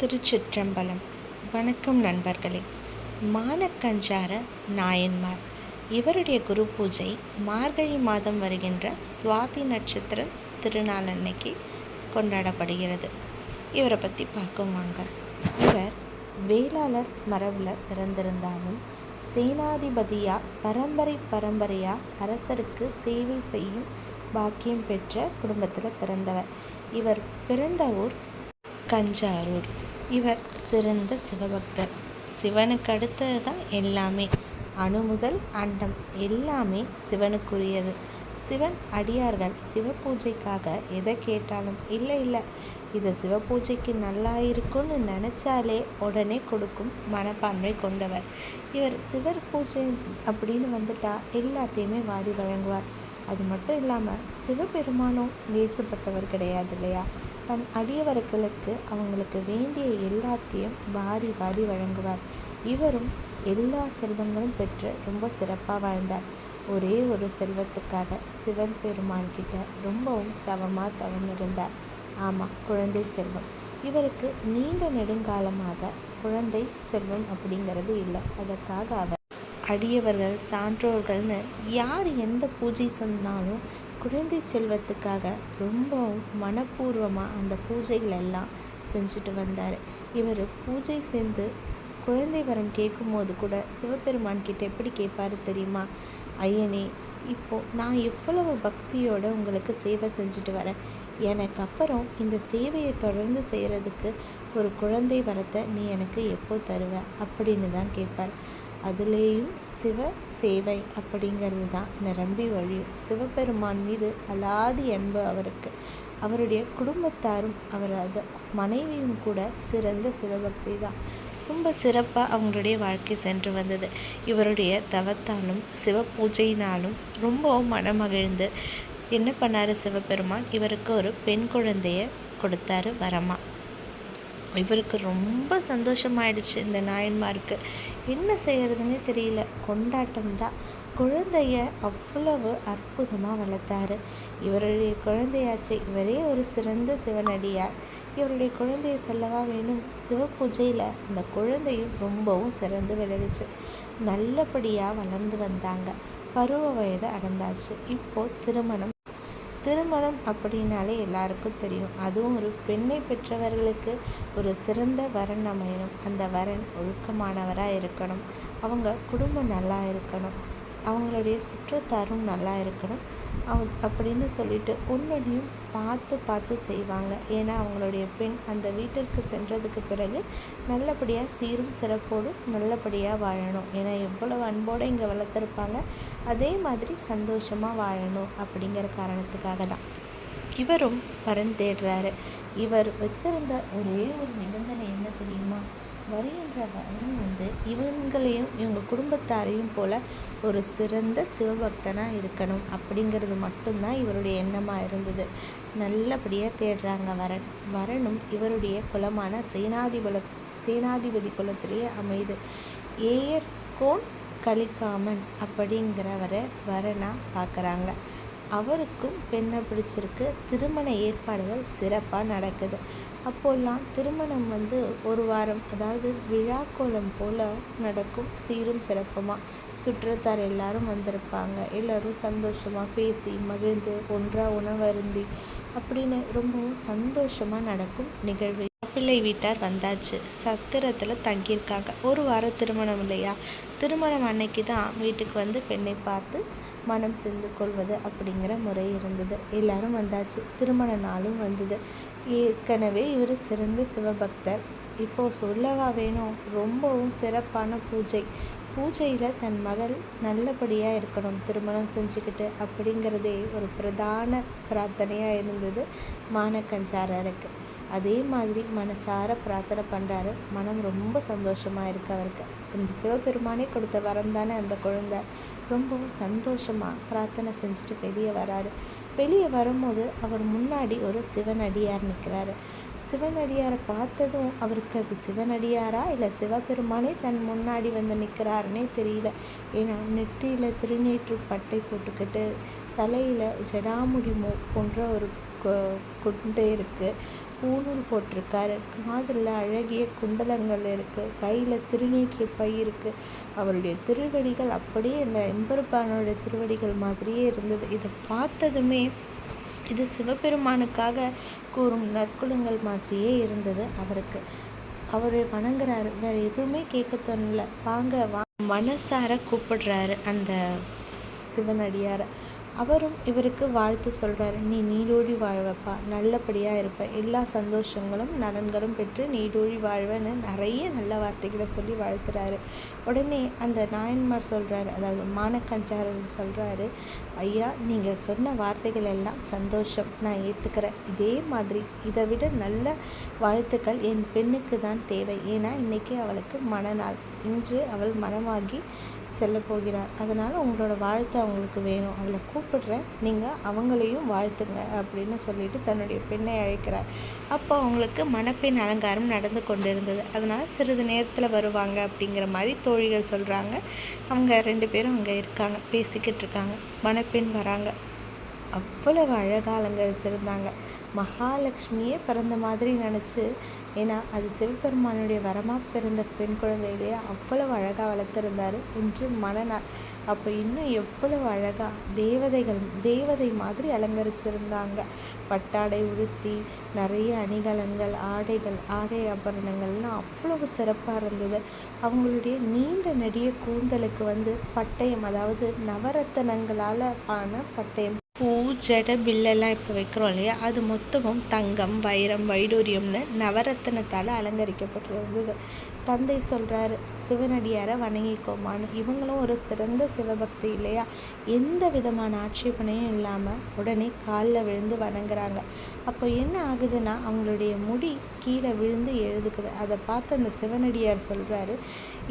திருச்சிற்றம்பலம். வணக்கம் நண்பர்களே. மானக்கஞ்சார நாயன்மார். இவருடைய குரு பூஜை மார்கழி மாதம் வருகின்ற சுவாதி நட்சத்திர திருநாள் அன்னைக்கு கொண்டாடப்படுகிறது. இவரை பற்றி பார்க்கும் வாங்க. இவர் வேளாளர் மரபில் பிறந்திருந்தாலும் சேனாதிபதியாக பரம்பரை பரம்பரையாக அரசருக்கு சேவை செய்யும் பாக்கியம் பெற்ற குடும்பத்தில் பிறந்தவர். இவர் பிறந்த ஊர் கஞ்சாரூர். இவர் சிறந்த சிவபக்தர். சிவனுக்கு அடுத்தது தான் எல்லாமே. அணு முதல் அண்டம் எல்லாமே சிவனுக்குரியது. சிவன் அடியார்கள் சிவ பூஜைக்காக எதை கேட்டாலும் இல்லை இல்லை இது சிவ பூஜைக்கு நல்லா இருக்கும்னு நினச்சாலே உடனே கொடுக்கும் மனப்பான்மை கொண்டவர். இவர் சிவர் பூஜை அப்படின்னு வந்துட்டா எல்லாத்தையுமே வாரி வழங்குவார். அது மட்டும் இல்லாமல் சிவபெருமானும் வேசுப்பட்டவர் கிடையாது இல்லையா? தன் அடியவர்களுக்கு அவங்களுக்கு வேண்டிய எல்லாத்தையும் வாரி வாரி வழங்குவார். இவரும் எல்லா செல்வங்களும் பெற்று ரொம்ப சிறப்பாக வாழ்ந்தார். ஒரே ஒரு செல்வத்துக்காக சிவன் பெருமான் கிட்ட ரொம்பவும் தவமாக தவம் இருந்தார். ஆமாம் குழந்தை செல்வம். இவருக்கு நீண்ட நெடுங்காலமாக குழந்தை செல்வம் அப்படிங்கிறது இல்லை. அதற்காக அவர் அடியவர்கள் சான்றோர்கள்னு யார் எந்த பூஜை சொன்னாலும் குழந்தை செல்வத்துக்காக ரொம்பவும் மனப்பூர்வமாக அந்த பூஜைகள் எல்லாம் செஞ்சுட்டு வந்தார். இவர் பூஜை செஞ்சு குழந்தை வரம் கேட்கும்போது கூட சிவபெருமான் கிட்ட எப்படி கேட்பாரு தெரியுமா? ஐயனே இப்போது நான் எவ்வளவு பக்தியோடு உங்களுக்கு சேவை செஞ்சுட்டு வரேன். எனக்கு அப்புறம் இந்த சேவையை தொடர்ந்து செய்கிறதுக்கு ஒரு குழந்தை வரத்தை நீ எனக்கு எப்போ தருவ? அப்படின்னு தான் கேட்பார். அதுலேயும் சிவ சேவை அப்படிங்கிறது தான் நிரம்பி வழியும் சிவபெருமான் மீது அலாதி அன்பு அவருக்கு. அவருடைய குடும்பத்தாரும் அவரது மனைவியும் கூட சிறந்த சிவபக்தி தான் ரொம்ப சிறப்பாக அவங்களுடைய வாழ்க்கை சென்று வந்தது. இவருடைய தவத்தாலும் சிவ பூஜையினாலும் ரொம்பவும் மனமகிழ்ந்து என்ன பண்ணார் சிவபெருமான்? இவருக்கு ஒரு பெண் குழந்தைய கொடுத்தாரு வரமா. இவருக்கு ரொம்ப சந்தோஷமாயிடுச்சு இந்த நாயன்மாருக்கு. என்ன செய்கிறதுனே தெரியல. கொண்டாட்டம் தான் குழந்தைய அவ்வளவு அற்புதமாக வளர்த்தாரு. இவருடைய குழந்தையாச்சு. இவரே ஒரு சிறந்த சிவனடியார். இவருடைய குழந்தைய செல்லவா வேணும்? சிவ பூஜையில் அந்த குழந்தையும் ரொம்பவும் சிறந்து விளைவிச்சு நல்லபடியாக வளர்ந்து வந்தாங்க. பருவ வயது அடைந்தாச்சு இப்போது திருமணம் திருமணம் அப்படின்னாலே எல்லாருக்கும் தெரியும். அதுவும் ஒரு பெண்ணை பெற்றவர்களுக்கு ஒரு சிறந்த வரன் அமையணும். அந்த வரன் ஒழுக்கமானவராக இருக்கணும். அவங்க குடும்பம் நல்லா இருக்கணும். அவங்களுடைய சுற்றத்தாரும் நல்லா இருக்கணும். அவ அப்படின்னு சொல்லிட்டு உன்னையும் பார்த்து பார்த்து செய்வாங்க. ஏன்னா அவங்களுடைய பெண் அந்த வீட்டிற்கு சென்றதுக்கு பிறகு நல்லபடியாக சீரும் சிறப்போடும் நல்லபடியாக வாழணும். ஏன்னா எவ்வளவு அன்போடு இங்கே வளர்த்துருப்பாங்க அதே மாதிரி சந்தோஷமாக வாழணும் அப்படிங்கிற காரணத்துக்காக தான். இவரும் வரன் தேடுறாரு. இவர் வச்சிருந்த ஒரே ஒரு நிபந்தனை வருகின்ற வரன் வந்து இவங்களையும் இவங்க குடும்பத்தாரையும் போல ஒரு சிறந்த சிவபக்தனாக இருக்கணும். அப்படிங்கிறது மட்டும்தான் இவருடைய எண்ணமாக இருந்தது. நல்லபடியாக தேடுறாங்க வரன். வரனும் இவருடைய குலமான சேனாதிபல சேனாதிபதி குலத்திலேயே அமைது. ஏயர்கோன் கலிகாமன் அப்படிங்கிறவரை வரனாக பார்க்குறாங்க. அவருக்கும் பெண்ணை பிடிச்சிருக்கு. திருமண ஏற்பாடுகள் சிறப்பாக நடக்குது. அப்போல்லாம் திருமணம் வந்து ஒரு வாரம் அதாவது விழாக்கோலம் போல் நடக்கும். சீரும் சிறப்புமாக சுற்றத்தார் எல்லாரும் வந்திருப்பாங்க. எல்லோரும் சந்தோஷமாக பேசி மகிழ்ந்து ஒன்றாக உணவருந்தி அப்படின்னு ரொம்பவும் சந்தோஷமாக நடக்கும் நிகழ்வு. பிள்ளை வீட்டார் வந்தாச்சு. சத்திரத்தில் தங்கியிருக்காங்க. ஒரு வாரம் திருமணம் இல்லையா? திருமணம் அன்னைக்கு தான் வீட்டுக்கு வந்து பெண்ணை பார்த்து மனம் செஞ்சு கொள்வது அப்படிங்கிற முறை இருந்தது. எல்லாரும் வந்தாச்சு. திருமண நாளும் வந்தது. ஏற்கனவே இவர் சிறந்த சிவபக்தர். இப்போது சொல்லவா வேணும்? ரொம்பவும் சிறப்பான பூஜை. பூஜையில் தன் மகள் நல்லபடியாக இருக்கணும். திருமணம் செஞ்சுக்கிட்டு அப்படிங்கிறதே ஒரு பிரதான பிரார்த்தனையாக இருந்தது. மானக்கஞ்சாரருக்கு. அதே மாதிரி மனசார பிரார்த்தனை பண்ணுறாரு மனம் ரொம்ப சந்தோஷமாக இருக்குது அவருக்கு. இந்த சிவபெருமானே கொடுத்த வரம் தானே அந்த குழந்தை. ரொம்பவும் சந்தோஷமாக பிரார்த்தனை செஞ்சுட்டு வெளியே வராரு. வெளியே வரும்போது அவர் முன்னாடி ஒரு சிவனடியார் நிற்கிறாரு சிவனடியாரை பார்த்ததும் அவருக்கு அது சிவனடியாரா இல்லை சிவபெருமானே தன் முன்னாடி வந்து நிற்கிறாருன்னே தெரியல. ஏன்னா நெற்றியில் திருநீற்று பட்டை போட்டுக்கிட்டு தலையில் ஜடாமுடி மோ போன்ற ஒரு கொண்டே இருக்குது பூணூல் போட்டிருக்காரு. காதில் அழகிய குண்டலங்கள் இருக்குது கையில் திருநீற்று பை இருக்குது அவருடைய திருவடிகள் அப்படியே இந்த எம்பெருமானுடைய திருவடிகள் மாதிரியே இருந்தது. இதை பார்த்ததுமே இது சிவபெருமானுக்காக கூறும் நற்குணங்கள் மாதிரியே இருந்தது அவருக்கு. அவரை வணங்குறாரு. வேறு எதுவுமே கேட்க தோணல. வாங்க வா. மனசார கூப்பிடுறாரு அந்த சிவனடியாரை. அவரும் இவருக்கு வாழ்த்து சொல்கிறாரு நீ நீடோடி வாழ்வப்பா. நல்லபடியாக இருப்ப. எல்லா சந்தோஷங்களும் நலன்களும் பெற்று நீடோடி வாழ்வன்னு நிறைய நல்ல வார்த்தைகளை சொல்லி வாழ்த்துறாரு. உடனே அந்த நாயன்மார் சொல்கிறாரு அதாவது மானக்கஞ்சாரன் சொல்கிறாரு ஐயா நீங்கள் சொன்ன வார்த்தைகள் எல்லாம் சந்தோஷம். நான் ஏற்றுக்கிறேன் இதே மாதிரி இதை விட நல்ல வாழ்த்துக்கள் என் பெண்ணுக்கு தான் தேவை. ஏன்னா இன்றைக்கி அவளுக்கு மனநாள் இன்று அவள் மனமாகி செல்ல போகிறார். அதனால் உங்களோட வாழ்த்து அவங்களுக்கு வேணும். அதில் கூப்பிடுறேன். நீங்கள் அவங்களையும் வாழ்த்துங்க அப்படின்னு சொல்லிட்டு தன்னுடைய பெண்ணை அழைக்கிறார். அப்போ அவங்களுக்கு மணப்பெண் அலங்காரம் நடந்து கொண்டிருந்தது. அதனால் சிறிது நேரத்தில் வருவாங்க அப்படிங்கிற மாதிரி தோழிகள் சொல்கிறாங்க அவங்க ரெண்டு பேரும் அங்கே இருக்காங்க. பேசிக்கிட்டு இருக்காங்க. மணப்பெண் வராங்க. அவ்வளவு அழகாக அலங்கரிச்சிருந்தாங்க. மகாலட்சுமியே பிறந்த மாதிரி நினச்சி ஏன்னா அது சிவபெருமானுடைய வரமாக பிறந்த பெண் குழந்தையிலேயே அவ்வளவு அழகாக வளர்த்துருந்தார் இன்று மனநாள் அப்போ இன்னும் எவ்வளவு அழகாக தேவதைகள் தேவதை மாதிரி அலங்கரிச்சிருந்தாங்க. பட்டாடை உடுத்தி நிறைய அணிகலன்கள் ஆடைகள் ஆடை ஆபரணங்கள்லாம் அவ்வளவு சிறப்பாக இருந்தது. அவங்களுடைய நீண்ட நெடிய கூந்தலுக்கு வந்து பட்டயம் அதாவது நவரத்தனங்களால் ஆன பட்டயம். பூ ஜட பில்லெல்லாம் இப்போ வைக்கிறோம் இல்லையா? அது மொத்தமும் தங்கம் வைரம் வைடூரியம்னு நவரத்தனத்தால் அலங்கரிக்கப்பட்டிருந்தது. தந்தை சொல்கிறாரு சிவனடியாரை வணங்கிக்கோமான்னு. இவங்களும் ஒரு சிறந்த சிவபக்தி இல்லையா? எந்த விதமான ஆட்சேபனையும் இல்லாமல் உடனே காலில் விழுந்து வணங்குறாங்க. அப்போ என்ன ஆகுதுன்னா அவங்களுடைய முடி கீழே விழுந்து எழுதுக்குது. அதை பார்த்து அந்த சிவனடியார் சொல்கிறாரு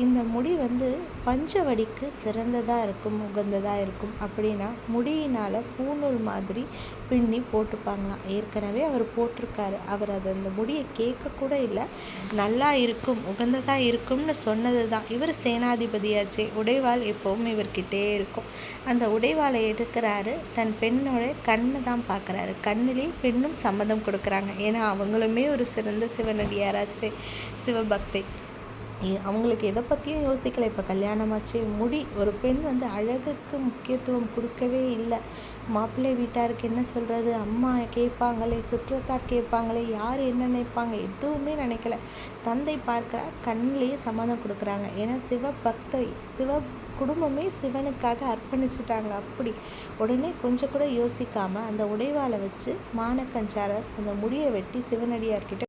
இந்த முடி வந்து பஞ்சவடிக்கு சிறந்ததாக இருக்கும் உகந்ததாக இருக்கும் அப்படின்னா முடியினால் பூநூல் மாதிரி பின்னி போட்டுப்பாங்களாம். ஏற்கனவே அவர் போட்டிருக்காரு. அவர் அதை அந்த முடியை கேட்கக்கூட இல்லை. நல்லா இருக்கும் உகந்ததாக இருக்கும்னு சொன்னது தான் இவர் சேனாதிபதியாச்சே உடைவாள் எப்போவும் இவர்கிட்டே இருக்கும். அந்த உடைவாளை எடுக்கிறாரு. தன் பெண்ணோட கண்ணை தான் பார்க்குறாரு. கண்ணிலே பெண்ணும் சம்மதம் கொடுக்குறாங்க. ஏன்னா அவங்களுமே ஒரு சிறந்த சிவனடியாராச்சே சிவபக்தி. அவங்களுக்கு எதை பற்றியும் யோசிக்கலை. இப்போ கல்யாணமாச்சு. முடி ஒரு பெண் வந்து அழகுக்கு முக்கியத்துவம் கொடுக்கவே இல்லை. மாப்பிள்ளை வீட்டாருக்கு என்ன சொல்கிறது அம்மா கேட்பாங்களே சுற்றத்தார் கேட்பாங்களே யார் என்ன நினைப்பாங்க? எதுவுமே நினைக்கல. தந்தை பார்க்குறார் கண்ணிலேயே சம்மதம் கொடுக்குறாங்க. ஏன்னா சிவ பக்தை சிவ குடும்பமே சிவனுக்காக அர்ப்பணிச்சிட்டாங்க. அப்படி. உடனே கொஞ்சம் கூட யோசிக்காமல் அந்த உடைவாளை வச்சு மானக்கஞ்சாரர் அந்த முடியை வெட்டி சிவனடியார்கிட்ட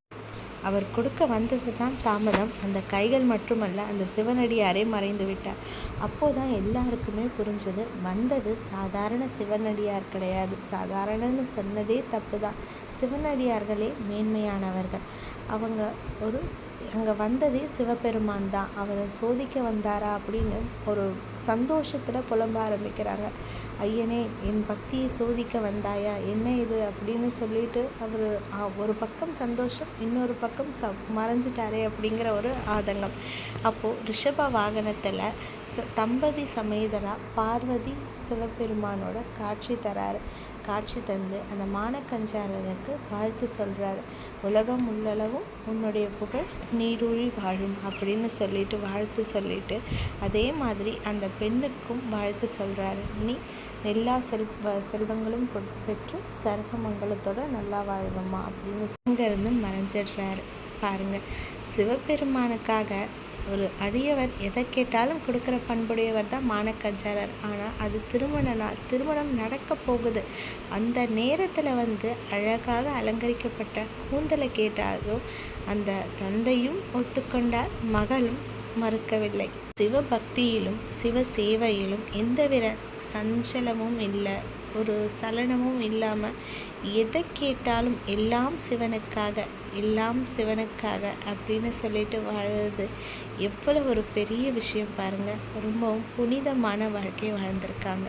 அவர் கொடுக்க வந்தது தான் தாமதம். அந்த கைகள் மட்டுமல்ல அந்த சிவனடியாரே மறைந்து விட்டார். அப்போதான் எல்லாருக்குமே புரிஞ்சது வந்தது சாதாரண சிவனடியார் கிடையாது. சாதாரணன்னு சொன்னதே தப்பு தான் சிவனடியார்களே மேன்மையானவர்கள். அவங்க ஒரு அங்கே வந்ததே சிவபெருமான் தான் அவரை சோதிக்க வந்தாரா அப்படின்னு ஒரு சந்தோஷத்தில் புலம்ப ஆரம்பிக்கிறாங்க. ஐயனே என் பக்தியை சோதிக்க வந்தாயா? என்ன இது? அப்படின்னு சொல்லிட்டு அவர் ஒரு பக்கம் சந்தோஷம் இன்னொரு பக்கம் க மறைஞ்சிட்டாரே அப்படிங்கிற ஒரு ஆதங்கம். அப்போது ரிஷப வாகனத்தில் ச தம்பதி சமேதரா பார்வதி சிவபெருமானோட காட்சி தராரு. காட்சி தந்து அந்த மானக்கஞ்சாரனுக்கு வாழ்த்து சொல்கிறாரு உலகம் உள்ளளவும் உன்னுடைய புகழ் நீடூழி வாழும் அப்படின்னு சொல்லிட்டு வாழ்த்து சொல்லிட்டு அதே மாதிரி அந்த பெண்ணுக்கும் வாழ்த்து சொல்கிறாரு நீ எல்லா செல் செல்வங்களும் பெற்று சர்வமங்கலத்தோடு நல்லா வாழணுமா அப்படின்னு இங்கேருந்து மறைஞ்சிடுறாரு. பாருங்கள் சிவபெருமானுக்காக ஒரு அடியவர் எதை கேட்டாலும் கொடுக்குற பண்புடையவர் தான் மானக்கஞ்சாரர் ஆனால் அது திருமண நாள் திருமணம் நடக்க போகுது. அந்த நேரத்தில் வந்து அழகாக அலங்கரிக்கப்பட்ட கூந்தலை கேட்டாலும் அந்த தந்தையும் ஒத்துக்கொண்டார் மகளும் மறுக்கவில்லை. சிவபக்தியிலும் சிவ சேவையிலும் எந்தவித சஞ்சலமும் இல்லை ஒரு சலனமும் இல்லாமல் எதை கேட்டாலும் எல்லாம் சிவனுக்காக எல்லாம் சிவனுக்காக அப்படின்னு சொல்லிட்டு வாழ்கிறது எவ்வளோ ஒரு பெரிய விஷயம் பாருங்கள் ரொம்பவும் புனிதமான வாழ்க்கை வாழ்ந்திருக்காங்க.